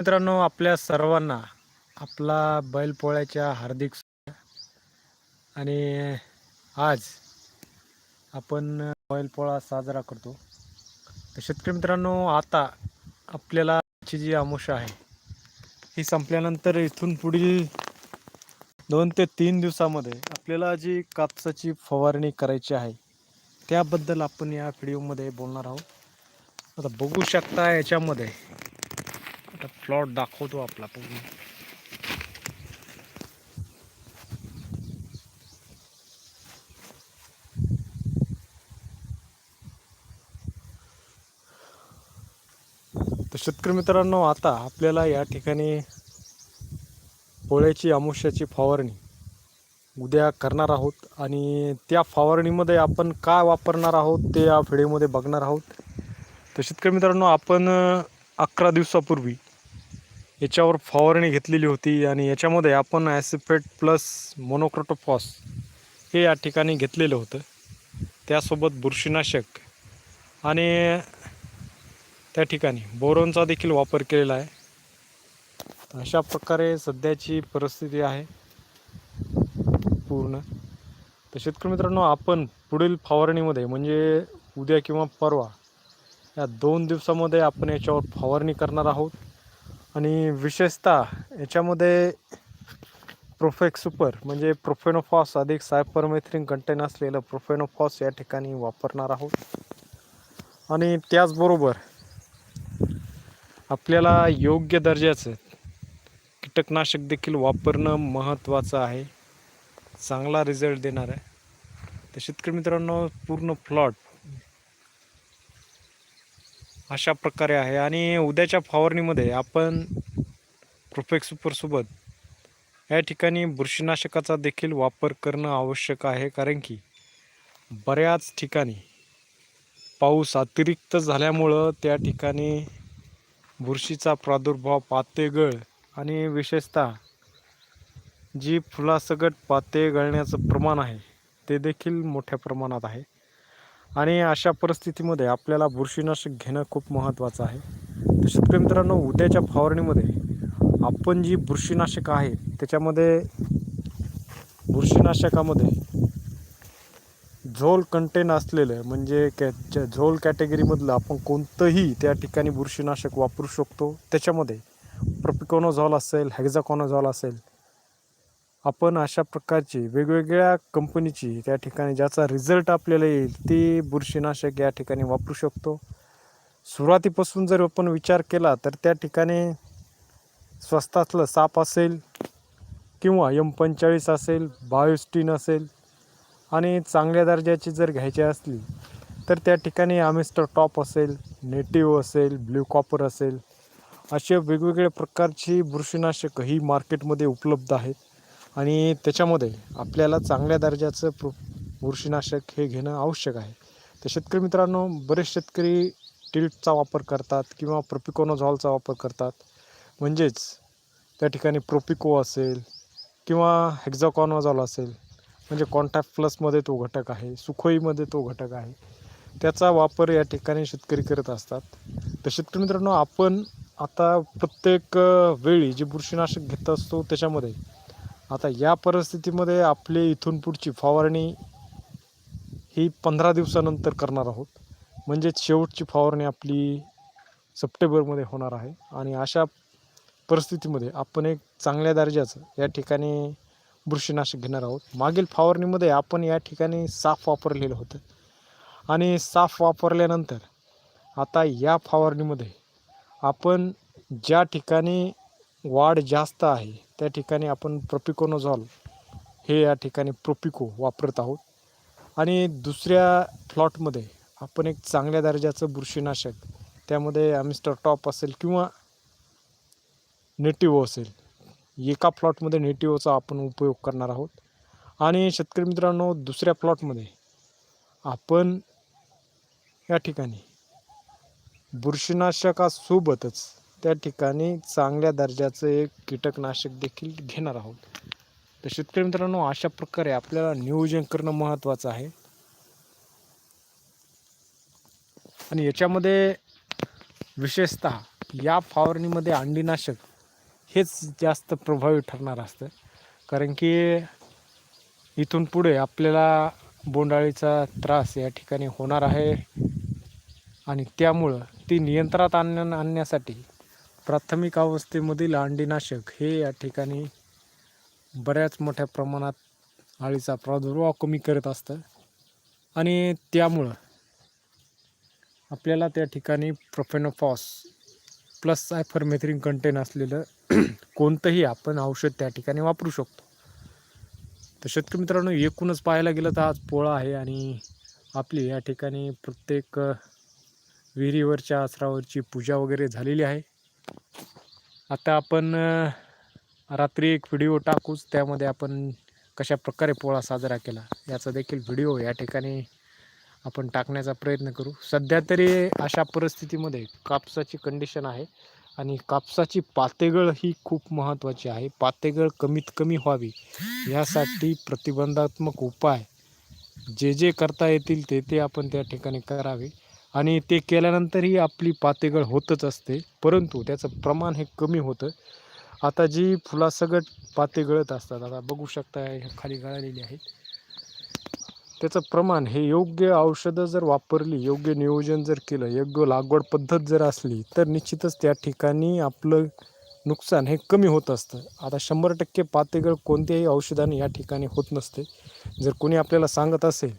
मित्रांनो आपल्या सर्वांना आपला बैलपोळ्याच्या हार्दिक आणि आज आपण बैलपोळा साजरा करतो. तर शेतकरी मित्रांनो आता आपल्याला जी आमुषा आहे ही संपल्यानंतर इथून पुढील दोन ते तीन दिवसामध्ये आपल्याला जी कापसाची फवारणी करायची आहे त्याबद्दल आपण या व्हिडिओमध्ये बोलणार आहोत. आता बघू शकता याच्यामध्ये आता प्लॉट दाखवतो आपला पूर्ण तर शेतकरी मित्रांनो आता आपल्याला या ठिकाणी पोळ्याची अमुष्याची फवारणी उद्या करणार आहोत. आणि त्या फवारणीमध्ये आपण काय वापरणार आहोत ते या व्हिडिओमध्ये बघणार आहोत. तर शेतकरी मित्रांनो आपण अकरा दिवसापूर्वी याच्यावर फवारणी घेतलेली होती आणि याच्यामध्ये आपण ॲसिपेट प्लस मोनोक्रोटोफॉस हे या ठिकाणी घेतलेलं होतं. त्यासोबत बुरशीनाशक आणि त्या ठिकाणी बोरोनचा देखील वापर केलेला आहे. अशा प्रकारे सध्याची परिस्थिती आहे. पूर्ण. तर शेतकरी मित्रांनो आपण पुढील फवारणीमध्ये म्हणजे उद्या किंवा परवा या दोन दिवसामध्ये आपण याच्यावर फवारणी करणार आहोत. आणि विशेषतः याच्यामध्ये प्रोफेक सुपर म्हणजे प्रोफेनोफॉस अधिक सायपरमेथ्रिन कंटेन असलेलं प्रोफेनोफॉस या ठिकाणी वापरणार आहोत. आणि त्याचबरोबर आपल्याला योग्य दर्जाचं कीटकनाशक देखील वापरणं महत्त्वाचं आहे. चांगला रिझल्ट देणार आहे. तर शेतकरी मित्रांनो पूर्ण प्लॉट अशा प्रकारे आहे. आणि उद्याच्या फवारणीमध्ये आपण प्रोफेक्स सुपरसोबत या ठिकाणी बुरशीनाशकाचा देखील वापर करणं आवश्यक आहे. कारण की बऱ्याच ठिकाणी पाऊस अतिरिक्त झाल्यामुळं त्या ठिकाणी बुरशीचा प्रादुर्भाव पातेगळ आणि विशेषतः जी फुलासकट पाते गळण्याचं प्रमाण आहे ते देखील मोठ्या प्रमाणात आहे. आणि अशा परिस्थितीमध्ये आपल्याला बुरशीनाशक घेणं खूप महत्त्वाचं आहे. तर शेतकरी मित्रांनो उद्याच्या फवारणीमध्ये आपण जी बुरशीनाशक आहे त्याच्यामध्ये बुरशीनाशकामध्ये झोल कंटेन असलेलं म्हणजे कॅ ज- झोल कॅटेगरीमधलं आपण कोणतंही त्या ठिकाणी बुरशीनाशक वापरू शकतो. त्याच्यामध्ये प्रपिकोनोझॉल असेल हॅक्झाकॉनोझॉल असेल आपण अशा प्रकारची वेगवेगळ्या कंपनीची त्या ठिकाणी ज्याचा रिझल्ट आपल्याला येईल ती बुरशीनाशक या ठिकाणी वापरू शकतो. सुरुवातीपासून जर आपण विचार केला तर त्या ठिकाणी स्वस्तातलं साप असेल किंवा यम पंचेचाळीस असेल बायोस्टीन असेल आणि चांगल्या दर्जाची जर घ्यायची असली तर त्या ठिकाणी आमिस्टर टॉप असेल नेटिव्ह असेल ब्ल्यू कॉपर असेल असे वेगवेगळ्या प्रकारची बुरशीनाशकं ही मार्केटमध्ये उपलब्ध आहेत. आणि त्याच्यामध्ये आपल्याला चांगल्या दर्जाचं प्रो बुरशीनाशक हे घेणं आवश्यक आहे. तर शेतकरी मित्रांनो बरेच शेतकरी टिल्टचा वापर करतात किंवा प्रोपिकोनोझॉलचा वापर करतात. म्हणजेच त्या ठिकाणी प्रोपिको असेल किंवा हेक्झाकॉनोझॉल असेल म्हणजे कॉन्टॅक्ट प्लसमध्ये तो घटक आहे सुखोईमध्ये तो घटक आहे त्याचा वापर या ठिकाणी शेतकरी करत असतात. तर शेतकरी मित्रांनो आपण आता प्रत्येक वेळी जे बुरशीनाशक घेत असतो त्याच्यामध्ये आता या परिस्थितीमध्ये आपली इथून पुढची फवारणी ही पंधरा दिवसानंतर करणार आहोत. म्हणजेच शेवटची फवारणी आपली सप्टेंबरमध्ये होणार आहे. आणि अशा परिस्थितीमध्ये आपण एक चांगल्या दर्जाचं या ठिकाणी बुरशीनाशक घेणार आहोत. मागील फवारणीमध्ये आपण या ठिकाणी साफ वापरलेलं होतं. आणि साफ वापरल्यानंतर आता या फवारणीमध्ये आपण ज्या ठिकाणी वाढ जास्त आहे. त्या ठिकाणी आपण प्रोपिकोनोझॉल हे या ठिकाणी प्रोपिको वापरत आहोत. आणि दुसऱ्या प्लॉटमध्ये आपण एक चांगल्या दर्जाचं बुरशीनाशक त्यामध्ये ॲमिस्टर टॉप असेल किंवा नेटिव्ह असेल एका प्लॉटमध्ये नेटिव्हचा आपण उपयोग करणार आहोत. आणि शेतकरी मित्रांनो दुसऱ्या प्लॉटमध्ये आपण या ठिकाणी बुरशीनाशकासोबतच त्या ठिकाणी चांगल्या दर्जाचं एक कीटकनाशक देखील घेणार आहोत. तर शेतकरी मित्रांनो अशा प्रकारे आपल्याला नियोजन करणं महत्त्वाचं आहे. आणि याच्यामध्ये विशेषतः या फवारणीमध्ये अंडीनाशक हेच जास्त प्रभावी ठरणार असतं. कारण की इथून पुढे आपल्याला बोंडाळीचा त्रास या ठिकाणी होणार आहे. आणि त्यामुळं ती नियंत्रणात आणण्या आणण्यासाठी प्राथमिक अवस्थेमधील अंडीनाशक हे या ठिकाणी बऱ्याच मोठ्या प्रमाणात अळीचा प्रादुर्भाव कमी करत असतं. आणि त्यामुळं आपल्याला त्या ठिकाणी प्रोफेनोफॉस प्लस सायफरमेथ्रिन कंटेन असलेलं कोणतंही आपण औषध त्या ठिकाणी वापरू शकतो. तर शेतकरी मित्रांनो एकूणच पाहायला गेलं तर आज पोळा आहे आणि आपली या ठिकाणी प्रत्येक विहिरीवरच्या आसरावरची पूजा वगैरे झालेली आहे. आता आपण रात्री एक व्हिडिओ टाकूच त्यामध्ये आपण कशा प्रकारे पोळा साजरा केला याचा देखील व्हिडिओ या ठिकाणी आपण टाकण्याचा प्रयत्न करू. सध्या तरी अशा परिस्थितीमध्ये कापसाची कंडिशन आहे आणि कापसाची पातेगळ ही खूप महत्त्वाची आहे. पातेगळ कमीत कमी व्हावी यासाठी प्रतिबंधात्मक उपाय जे जे करता येतील ते ते आपण त्या ठिकाणी करावे. आणि ते केल्यानंतरही आपली पातेगळ होतच असते. परंतु त्याचं प्रमाण हे कमी होतं. आता जी फुलासगट पाते गळत असतात आता बघू शकता हे खाली गळालेली आहेत. त्याचं प्रमाण हे योग्य औषधं जर वापरली योग्य नियोजन जर केलं योग्य लागवड पद्धत जर असली तर निश्चितच त्या ठिकाणी आपलं नुकसान हे कमी होत असतं. आता शंभर टक्के पातेगळ कोणत्याही औषधाने या ठिकाणी होत नसते. जर कोणी आपल्याला सांगत असेल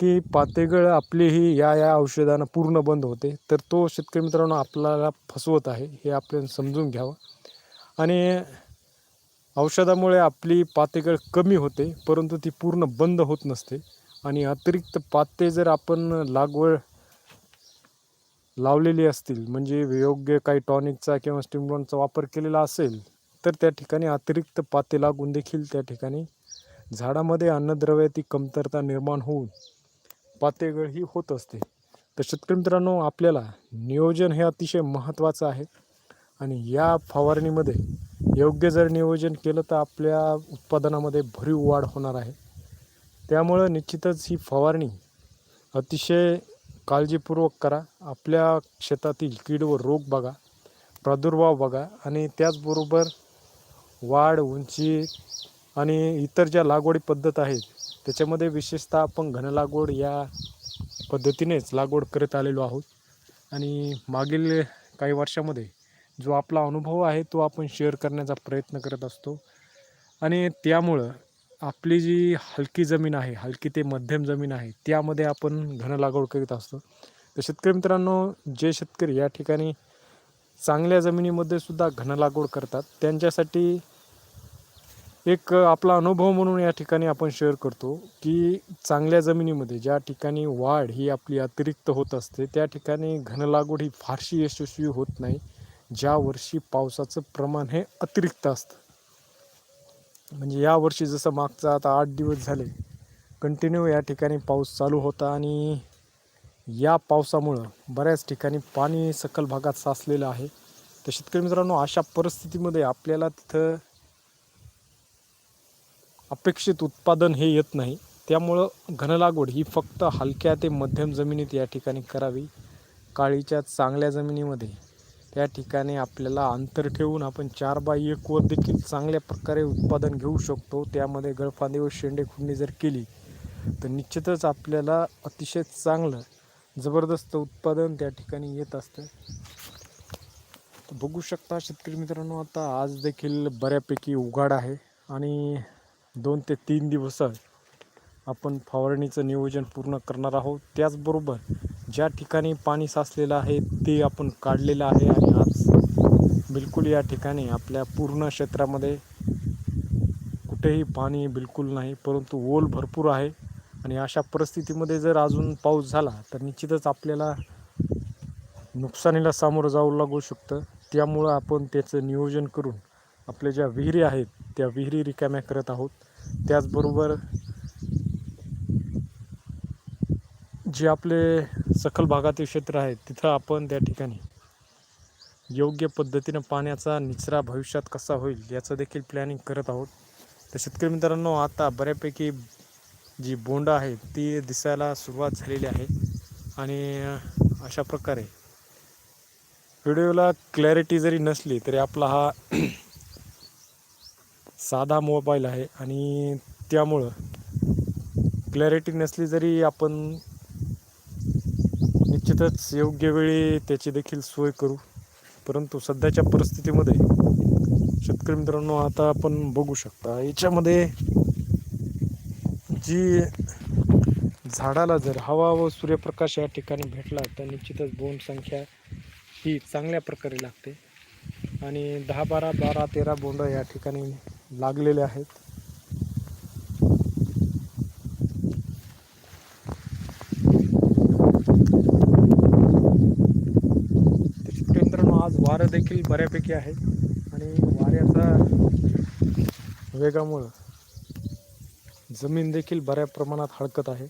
की पातेगळ आपली ही या या औषधानं पूर्ण बंद होते. तर तो शेतकरी मित्रांनो आपल्याला फसवत आहे हे आपल्याला समजून घ्यावं. आणि औषधामुळे आपली पातेगळ कमी होते परंतु ती पूर्ण बंद होत नसते. आणि अतिरिक्त पाते जर आपण लागवड लावलेली असतील म्हणजे योग्य काही टॉनिकचा किंवा स्टिमलॉनचा वापर केलेला असेल तर त्या ठिकाणी अतिरिक्त पाते लागून देखील त्या ठिकाणी झाडामध्ये अन्नद्रव्याची कमतरता निर्माण होऊन पातेगळ ही होत असते. तर शेतकरी मित्रांनो आपल्याला नियोजन हे अतिशय महत्त्वाचं आहे. आणि या फवारणीमध्ये योग्य जर नियोजन केलं तर आपल्या उत्पादनामध्ये भरीव वाढ होणार आहे. त्यामुळं निश्चितच ही फवारणी अतिशय काळजीपूर्वक करा. आपल्या शेतातील कीड व रोग बघा प्रादुर्भाव बघा आणि त्याचबरोबर वाढ उंची आणि इतर ज्या लागवडी पद्धत आहेत त्याच्यामध्ये विशेषतः आपण घनलागवड या पद्धतीनेच लागवड करत आलेलो आहोत. आणि मागील काही वर्षामध्ये जो आपला अनुभव आहे तो आपण शेअर करण्याचा प्रयत्न करत असतो. आणि त्यामुळं आपली जी हलकी जमीन आहे हलकी ते मध्यम जमीन आहे त्यामध्ये आपण घन लागवड करीत असतो. तर शेतकरी मित्रांनो जे शेतकरी या ठिकाणी चांगल्या जमिनीमध्ये सुद्धा घन लागवड करतात त्यांच्यासाठी एक आपला अनुभव म्हणून या ठिकाणी आपण शेअर करतो की चांगल्या जमिनीमध्ये ज्या ठिकाणी वाढ ही आपली अतिरिक्त होत असते त्या ठिकाणी घन लागवड ही फारशी यशस्वी होत नाही ज्या वर्षी पावसाचं प्रमाण हे अतिरिक्त असतं. म्हणजे या वर्षी जसं मागचा आता आठ दिवस झाले कंटिन्यू या ठिकाणी पाऊस चालू होता आणि या पावसामुळं बऱ्याच ठिकाणी पाणी सकल भागात साचलेलं आहे. तर शेतकरी मित्रांनो अशा परिस्थितीमध्ये आपल्याला तिथं अपेक्षित उत्पादन हे येत नाही. त्यामुळं घनलागवड ही फक्त हलक्या ते मध्यम जमिनीत या ठिकाणी करावी. काळीच्या चांगल्या जमिनीमध्ये त्या ठिकाणी आपल्याला अंतर ठेवून आपण चार बाय एकवर देखील चांगल्या प्रकारे उत्पादन घेऊ शकतो. त्यामध्ये गळफांदे व शेंडे खुडणी जर केली तर निश्चितच आपल्याला अतिशय चांगलं जबरदस्त उत्पादन त्या ठिकाणी येत असतं. बघू शकता शेतकरी मित्रांनो आता आज देखील बऱ्यापैकी उघाड आहे. आणि दोन ते तीन दिवस आपण फवारणीचं नियोजन पूर्ण करणार आहोत. त्याचबरोबर ज्या ठिकाणी पाणी साचलेलं आहे ते आपण काढलेलं आहे आणि आज बिलकुल या ठिकाणी आपल्या पूर्ण क्षेत्रामध्ये कुठेही पाणी बिलकुल नाही परंतु ओल भरपूर आहे. आणि अशा परिस्थितीमध्ये जर अजून पाऊस झाला तर निश्चितच आपल्याला नुकसानीला सामोरं जावं लागू शकतं. त्यामुळं आपण त्याचं नियोजन करून आपल्या ज्या विहिरी आहेत त्या विहिरी रिकाम्या करत आहोत. त्याचबरोबर जे आपले सखल भागातील क्षेत्र आहे तिथं आपण त्या ठिकाणी योग्य पद्धतीनं पाण्याचा निचरा भविष्यात कसा होईल याचं देखील प्लॅनिंग करत आहोत. तर शेतकरी मित्रांनो आता बऱ्यापैकी जी बोंड आहे ती दिसायला सुरुवात झालेली आहे. आणि अशा प्रकारे व्हिडिओला क्लॅरिटी जरी नसली तरी आपला हा साधा मोबाईल आहे आणि त्यामुळं क्लॅरिटी नसली जरी आपण निश्चितच योग्य वेळी त्याची देखील सोय करू. परंतु सध्याच्या परिस्थितीमध्ये शेतकरी मित्रांनो आता आपण बघू शकता याच्यामध्ये जी झाडाला जर हवा व सूर्यप्रकाश या ठिकाणी भेटला तर निश्चितच बोंड संख्या ही चांगल्या प्रकारे लागते. आणि दहा बारा बारा तेरा बोंड या ठिकाणी लागलेले आहेत. तर मित्रांनो आज वारं देखील बऱ्यापैकी आहे. आणि वाऱ्याचा वेगामुळं जमीन देखील बऱ्या प्रमाणात हडकत आहे.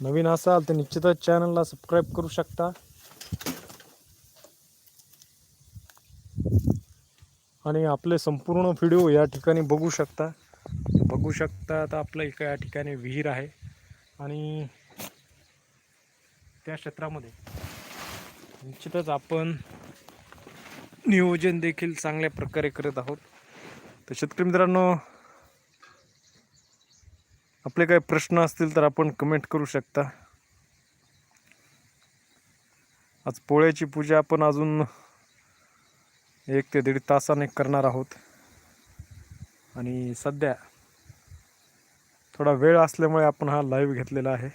नवीन असाल तर निश्चितच चॅनलला सबस्क्राईब करू शकता. आणि आपले संपूर्ण व्हिडिओ या ठिकाणी बघू शकता. बघू शकता तर आपलं एका या ठिकाणी विहीर आहे. आणि त्या क्षेत्रामध्ये निश्चितच आपण नियोजन देखील चांगल्या प्रकारे करत आहोत. तर शेतकरी मित्रांनो आपले काही प्रश्न असतील तर आपण कमेंट करू शकता. आज पोळ्याची पूजा आपण अजून एक ते दीड तासाने करणार आहोत. आणि सध्या थोडा वेळ असल्यामुळे आपण हा लाईव्ह घेतलेला आहे.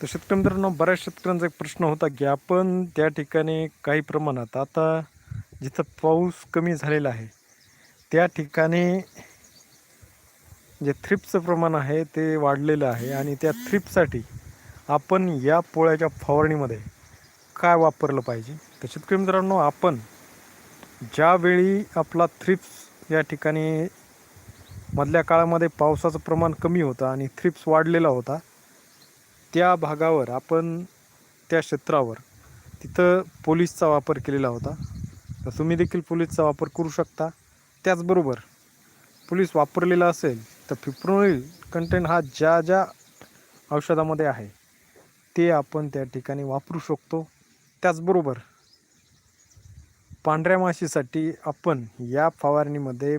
तर शेतकरी मित्रांनो बऱ्याच शेतकऱ्यांचा एक प्रश्न होता की आपण त्या ठिकाणी काही प्रमाणात आता जिथं पाऊस कमी झालेला आहे त्या ठिकाणी जे थ्रिप्सचं प्रमाण आहे ते वाढलेलं आहे आणि त्या थ्रीपसाठी आपण या पोळ्याच्या फवारणीमध्ये काय वापरलं पाहिजे? तर शेतकरी मित्रांनो आपण ज्यावेळी आपला थ्रिप्स या ठिकाणी मधल्या काळामध्ये पावसाचं प्रमाण कमी होतं आणि थ्रिप्स वाढलेला होता त्या भागावर आपण त्या क्षेत्रावर तिथं पोलीसचा वापर केलेला होता. तर तुम्ही देखील पुलीसचा वापर करू शकता. त्याचबरोबर पोलीस वापरलेला असेल तर फिप्रोनिल कंटेंट हा ज्या ज्या औषधामध्ये आहे ते आपण त्या ठिकाणी वापरू शकतो. त्याचबरोबर पांढऱ्या माशीसाठी आपण या फवारणीमध्ये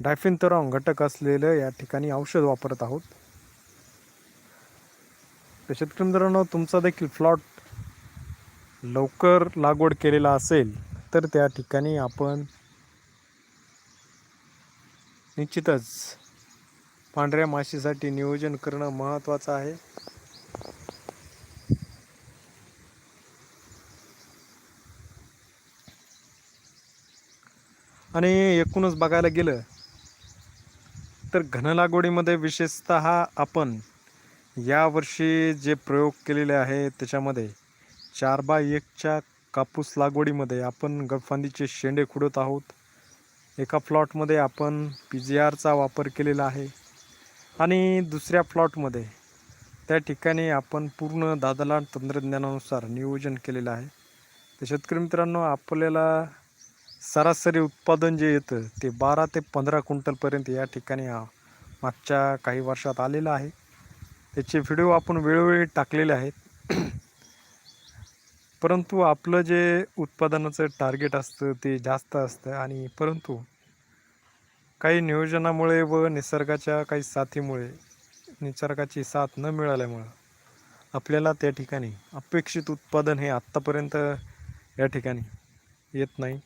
डायफिनतरॉन घटक असलेलं या ठिकाणी औषध वापरत आहोत. तर शेतकरी मित्रांनो तुमचा देखील प्लॉट लवकर लागवड केलेला असेल तर त्या ठिकाणी आपण निश्चितच पांढऱ्या माशीसाठी नियोजन करणं महत्त्वाचं आहे. आणि एकूणच बघायला गेलं तर घन लागवडीमध्ये विशेषतः आपण यावर्षी जे प्रयोग केलेले आहे त्याच्यामध्ये चार बाय एकच्या कापूस लागवडीमध्ये आपण गफांदीचे शेंडे खुडत आहोत. एका प्लॉटमध्ये आपण पी जी आरचा वापर केलेला आहे. आणि दुसऱ्या प्लॉटमध्ये त्या ठिकाणी आपण पूर्ण दादला तंत्रज्ञानानुसार नियोजन केलेलं आहे. तर शेतकरी मित्रांनो आपल्याला सरासरी उत्पादन जे येतं ते बारा ते पंधरा क्विंटलपर्यंत या ठिकाणी मागच्या काही वर्षात आलेलं आहे. त्याचे व्हिडिओ आपण वेळोवेळी टाकलेले आहेत. परंतु आपलं जे उत्पादनाचं टार्गेट असतं ते जास्त असतं आणि परंतु काही नियोजनामुळे व निसर्गाच्या काही साथीमुळे निसर्गाची साथ न मिळाल्यामुळं आपल्याला त्या ठिकाणी अपेक्षित उत्पादन हे आत्तापर्यंत या ठिकाणी येत नाही.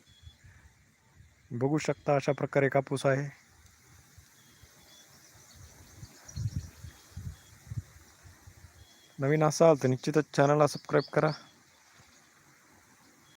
बघू शकता अशा प्रकारे कापूस आहे. नवीन असाल तर निश्चितच चॅनलला सबस्क्राईब करा.